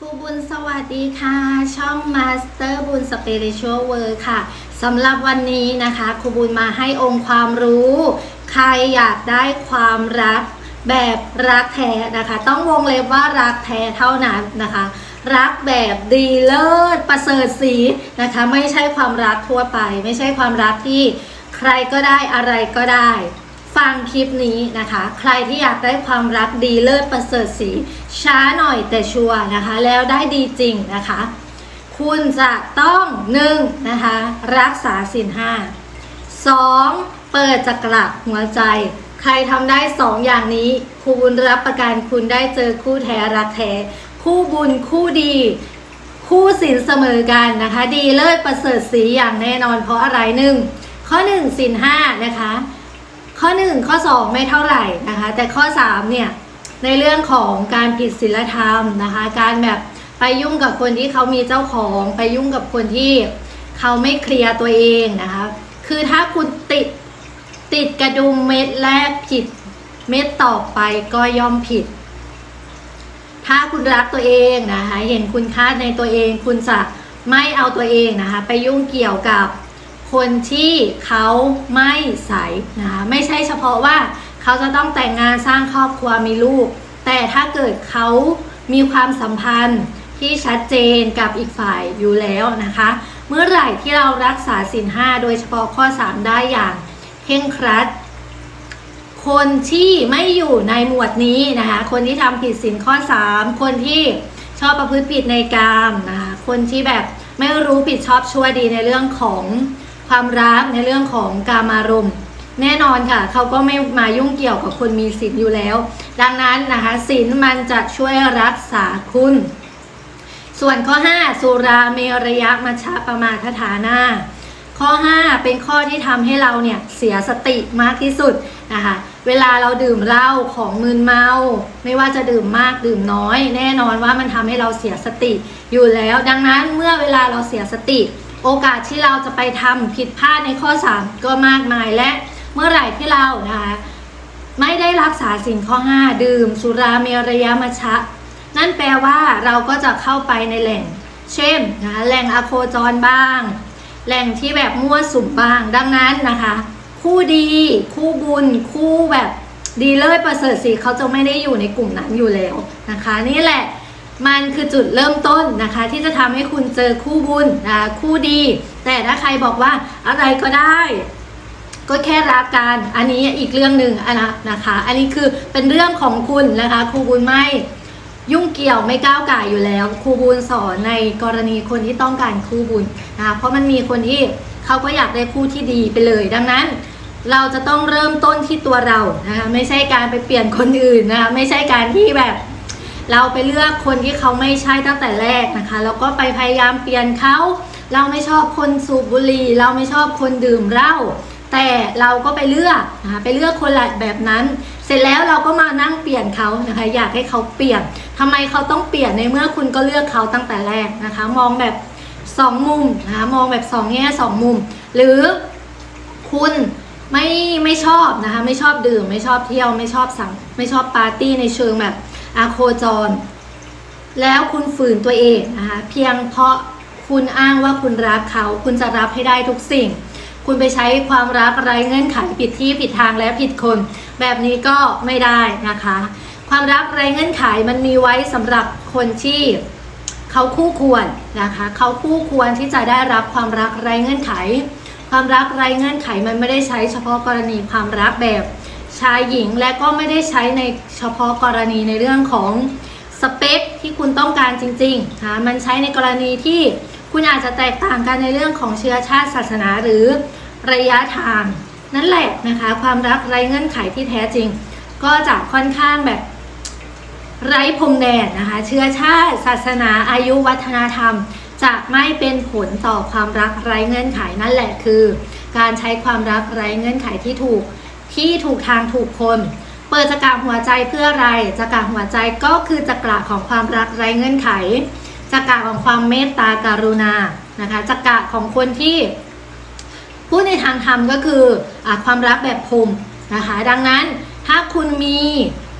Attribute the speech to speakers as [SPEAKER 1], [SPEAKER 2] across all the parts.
[SPEAKER 1] ครูบุญสวัสดีค่ะ ช่องมาสเตอร์บุญสเปเ i ชัวเวิร์ค่ะสำหรับวันนี้นะคะครูบุญมาให้องค์ความรู้ ใครอยากได้ความรักแบบรักแท้นะคะ ต้องวงเล็บว่ารักแท้เท่านั้นนะคะ รักแบบดีเลิศประเสริฐสีนะคะ ไม่ใช่ความรักทั่วไป ไม่ใช่ความรักที่ใครก็ได้อะไรก็ได้ ฟังคลิปนี้นะคะ ใครที่อยากได้ความรักดีเลิศประเสริฐสี ช้าหน่อยแต่ชัวร์นะคะ แล้วได้ดีจริงนะคะ คุณจะต้องหนึ่งนะคะ รักษาสินห้าสองเปิดจักระหัวใจ ใครทำได้สองอย่างนี้ครูบุญรับประกันคุณได้เจอคู่แท้รักแท้ คู่บุญคู่ดีคู่สินเสมอกันนะคะ ดีเลิศประเสริฐสีอย่างแน่นอนเพราะอะไรหนึ่งข้อหนึ่งสินห้านะคะ ข้อ 1 ข้อ 2 ไม่เท่าไหร่นะคะ แต่ข้อ 3 เนี่ย ในเรื่องของการผิดศีลธรรมนะคะ การแบบไปยุ่งกับคนที่เขามีเจ้าของไปยุ่งกับคนที่เขาไม่เคลียร์ตัวเองนะคะ คือถ้าคุณติดติดกระดุมเม็ดแรกผิดเม็ดต่อไปก็ย่อมผิด ถ้าคุณรักตัวเองนะคะ เห็นคุณค่าในตัวเอง คุณจะไม่เอาตัวเองนะคะ ไปยุ่งเกี่ยวกับ คนที่เขาไม่ใสนะคะไม่ใช่เฉพาะว่าเขาจะต้องแต่งงานสร้างครอบครัวมีลูก แต่ถ้าเกิดเขามีความสัมพันธ์ที่ชัดเจนกับอีกฝ่ายอยู่แล้วนะคะ เมื่อไหร่ที่เรารักษาสินห้าโดยเฉพาะข้อ 3 ได้อย่างเคร่งครัด คนที่ไม่อยู่ในหมวดนี้นะคะ คนที่ทำผิดศีลข้อ 3 คนที่ชอบประพฤติผิดในกามนะคะคนที่แบบไม่รู้ผิดชอบชั่วดีในเรื่องของ ความรักในเรื่องของกามารมณ์ แน่นอนค่ะ เขาก็ไม่มายุ่งเกี่ยวกับคนมีศีลอยู่แล้ว ดังนั้นนะคะศีลมันจะช่วยรักษาคุณ ส่วนข้อ 5 สุราเมรยะมัชฌะประมาทฐานาข้อ 5 เป็นข้อที่ทำให้เราเนี่ยเสียสติมากที่สุดนะคะเวลาเราดื่มเหล้าของมึนเมา ไม่ว่าจะดื่มมากดื่มน้อย แน่นอนว่ามันทำให้เราเสียสติอยู่แล้ว ดังนั้นเมื่อเวลาเราเสียสติ โอกาสที่เราจะไปทำผิดพลาดในข้อ 3 ก็มากมายและเมื่อไหร่ที่เรานะคะไม่ได้รักษาสิ่งข้อ 5 ดื่ม สุราเมรยมัชะ นั่นแปลว่าเราก็จะเข้าไปในแหล่ง เช่นนะคะแหล่งอโคจรบ้าง แหล่งที่แบบมั่วสุมบ้าง ดังนั้นนะคะ คู่ดี คู่บุญ คู่แบบดีเลิศประเสริฐสีเขาจะไม่ได้อยู่ในกลุ่มนั้นอยู่แล้วนะคะ นี่แหละ มันคือจุดเริ่มต้นนะคะ ที่จะทำให้คุณเจอคู่บุญนะคู่ดี แต่ถ้าใครบอกว่าอะไรก็ได้ ก็แค่รักกันอันนี้อีกเรื่องหนึ่งนะนะคะ อันนี้คือเป็นเรื่องของคุณนะคะครูบุญไม่ยุ่งเกี่ยวไม่ก้าวไก่อยู่แล้วครูบุญสอนในกรณีคนที่ต้องการคู่บุญนะคะเพราะมันมีคนที่เขาก็อยากได้คู่ที่ดีไปเลย ดังนั้นเราจะต้องเริ่มต้นที่ตัวเรานะคะไม่ใช่การไปเปลี่ยนคนอื่นนะคะไม่ใช่การที่แบบ เราไปเลือกคนที่เขาไม่ใช่ตั้งแต่แรกนะคะ แล้วก็ไปพยายามเปลี่ยนเขา เราไม่ชอบคนสูบบุหรี่เราไม่ชอบคนดื่มเหล้าแต่เราก็ไปเลือกนะคะไปเลือกคนแบบนั้น เสร็จแล้วเราก็มานั่งเปลี่ยนเขานะคะ อยากให้เขาเปลี่ยนทำไมเขาต้องเปลี่ยนในเมื่อคุณก็เลือกเขาตั้งแต่แรกนะคะ มองแบบสองมุมนะคะมองแบบสองแง่สองมุม หรือคุณไม่ไม่ชอบนะคะ ไม่ชอบดื่ม ไม่ชอบเที่ยวไม่ชอบสังไม่ชอบปาร์ตี้ในเชิงแบบ อาโคจร แล้วคุณฝืนตัวเองนะคะเพียงเพราะคุณอ้างว่าคุณรักเขา คุณจะรับให้ได้ทุกสิ่ง คุณไปใช้ความรักไร้เงื่อนไขผิดที่ผิดทางและผิดคน แบบนี้ก็ไม่ได้นะคะ ความรักไร้เงื่อนไขมันมีไว้สำหรับคนที่เขาคู่ควรนะคะเขาคู่ควรที่จะได้รับความรักไร้เงื่อนไข ความรักไร้เงื่อนไขมันไม่ได้ใช้เฉพาะกรณีความรักแบบายหญิงและก็ไม่ได้ใช้ในเฉพาะกรณีในเรื่องของสเปคที่คุณต้องการจริงๆนะคะมันใช้ในกรณีที่คุณอาจจะแตกต่างกันในเรื่องของเชื้อชาติศาสนาหรือระยะทาง นั่นแหละนะคะ ความรักไร้เงื่อนไขที่แท้จริง ก็จะค่อนข้างแบบไร้พรมแดนนะคะ เชื้อชาติศาสนาอายุวัฒนธรรม จะไม่เป็นผลต่อความรักไร้เงื่อนไขนั่นแหละคือ การใช้ความรักไร้เงื่อนไขที่ถูก ที่ถูกทางถูกคน เปิดจักระหัวใจเพื่ออะไรจักระหัวใจก็คือจักระของความรักไร้เงื่อนไขจักระของความเมตตาการุณานะคะจักระของคนที่พูดในทางธรรมก็คืออความรักแบบพรหมนะคะ ดังนั้นถ้าคุณมี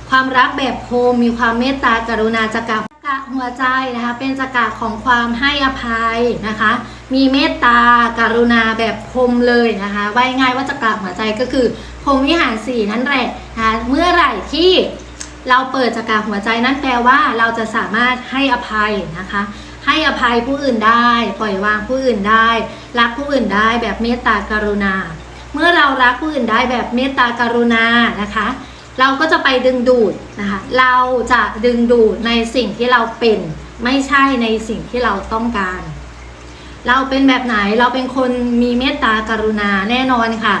[SPEAKER 1] ความรักแบบโฮมมีความเมตตากรุณาจักรจักระหัวใจนะคะ เป็นจักระของความให้อภัยนะคะ มีเมตตากรุณาแบบพรมเลยนะคะว่าง่ายว่าจักระหัวใจก็คือพรมวิหารสี่นั่นแหละนะคะเมื่อไหร่ที่เราเปิดจักระหัวใจนั่นแปลว่าเราจะสามารถให้อภัยนะคะ ให้อภัยผู้อื่นได้ ปล่อยวางผู้อื่นได้ รักผู้อื่นได้แบบเมตตากรุณา เมื่อเรารักผู้อื่นได้แบบเมตตากรุณานะคะ เราก็จะไปดึงดูดนะคะ เราจะดึงดูดในสิ่งที่เราเป็น ไม่ใช่ในสิ่งที่เราต้องการ เราเป็นแบบไหนเราเป็นคนมีเมตตากรุณาแน่นอนค่ะ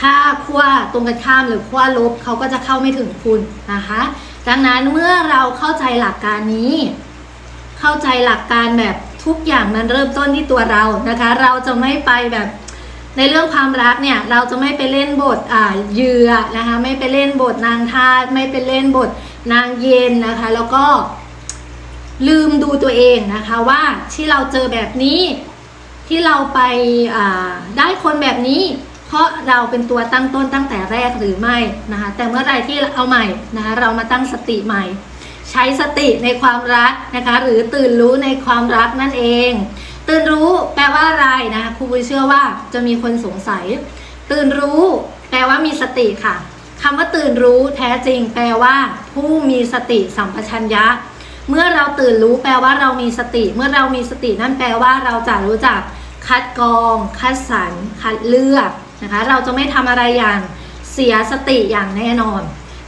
[SPEAKER 1] ถ้าขั้วตรงกันข้ามหรือขั้วลบเขาก็จะเข้าไม่ถึงคุณนะคะ ดังนั้นเมื่อเราเข้าใจหลักการนี้ เข้าใจหลักการแบบทุกอย่างมันเริ่มต้นที่ตัวเรานะคะ เราจะไม่ไปแบบ ในเรื่องความรักเนี่ยเราจะไม่ไปเล่นบทอ่าเหยื่อนะคะไม่ไปเล่นบทนางทาสไม่ไปเล่นบทนางเย็นนะคะ แล้วก็ลืมดูตัวเองนะคะว่าที่เราเจอแบบนี้ที่เราไปอ่าได้คนแบบนี้ เพราะเราเป็นตัวตั้งต้นตั้งแต่แรกหรือไม่นะคะแต่เมื่อไรที่เอาใหม่นะคะเรามาตั้งสติใหม่ ใช้สติในความรักนะคะหรือตื่นรู้ในความรักนั่นเอง ตื่นรู้แปลว่าอะไรนะคะครูบุญเชื่อว่าจะมีคนสงสัย ตื่นรู้ แปลว่ามีสติค่ะคำว่าตื่นรู้แท้จริง แปลว่า ผู้มีสติสัมปชัญญะ เมื่อเราตื่นรู้แปลว่าเรามีสติ เมื่อเรามีสตินั่นแปลว่าเราจะรู้จัก คัดกรอง คัดสรรคัดเลือกนะคะเราจะไม่ทำอะไรอย่างเสียสติอย่างแน่นอน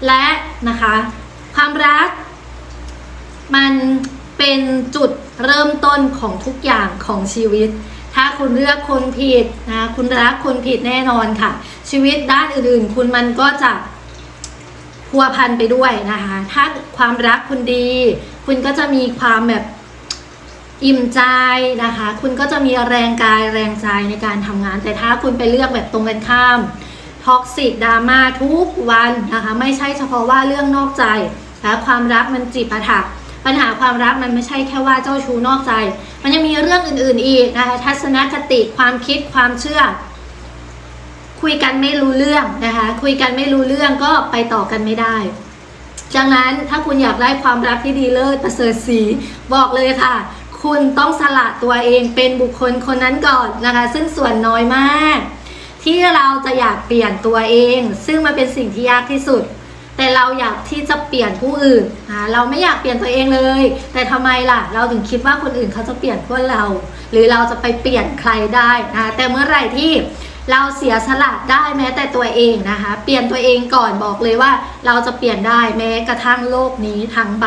[SPEAKER 1] และนะคะ ความรักมัน เป็นจุดเริ่มต้นของทุกอย่างของชีวิต ถ้าคุณเลือกคนผิดนะคุณรักคนผิดแน่นอนค่ะ ชีวิตด้านอื่นๆ คุณมันก็จะพัวพันไปด้วยนะคะ ถ้าความรักคุณดี คุณก็จะมีความแบบอิ่มใจนะคะ คุณก็จะมีแรงกายแรงใจในการทำงาน แต่ถ้าคุณไปเลือกแบบตรงกันข้ามท็อกซิกดราม่าทุกวันนะคะ ไม่ใช่เฉพาะว่าเรื่องนอกใจนะความรักมันจีบปะถะ ปัญหาความรักมันไม่ใช่แค่ว่าเจ้าชู้นอกใจ มันยังมีเรื่องอื่นๆอีกนะคะทัศนคติความคิดความเชื่อ คุยกันไม่รู้เรื่องนะคะ คุยกันไม่รู้เรื่องก็ไปต่อกันไม่ได้ดังนั้นถ้าคุณอยากได้ความรักที่ดีเลิศประเสริฐสีบอกเลยค่ะ คุณต้องสละตัวเองเป็นบุคคลคนนั้นก่อนนะคะ ซึ่งส่วนน้อยมาก ที่เราจะอยากเปลี่ยนตัวเอง ซึ่งมันเป็นสิ่งที่ยากที่สุด แต่เราอยากที่จะเปลี่ยนผู้อื่นนะเราไม่อยากเปลี่ยนตัวเองเลย แต่ทำไมล่ะ เราถึงคิดว่าคนอื่นเขาจะเปลี่ยนพวกเรา หรือเราจะไปเปลี่ยนใครได้นะแต่เมื่อไหร่ที่ เราเสียสละได้แม้แต่ตัวเองนะคะ เปลี่ยนตัวเองก่อนบอกเลยว่า เราจะเปลี่ยนได้แม้กระทั่งโลกนี้ทั้งใบ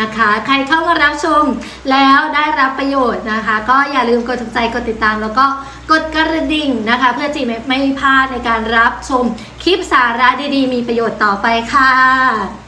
[SPEAKER 1] นะคะ ใครเข้ามารับชมแล้วได้รับประโยชน์นะคะ ก็อย่าลืมกดถูกใจกดติดตาม แล้วก็กดกระดิ่งนะคะ เพื่อจีไม่ไม่พลาดในการรับชมคลิปสาระดีๆ มีประโยชน์ต่อไปค่ะ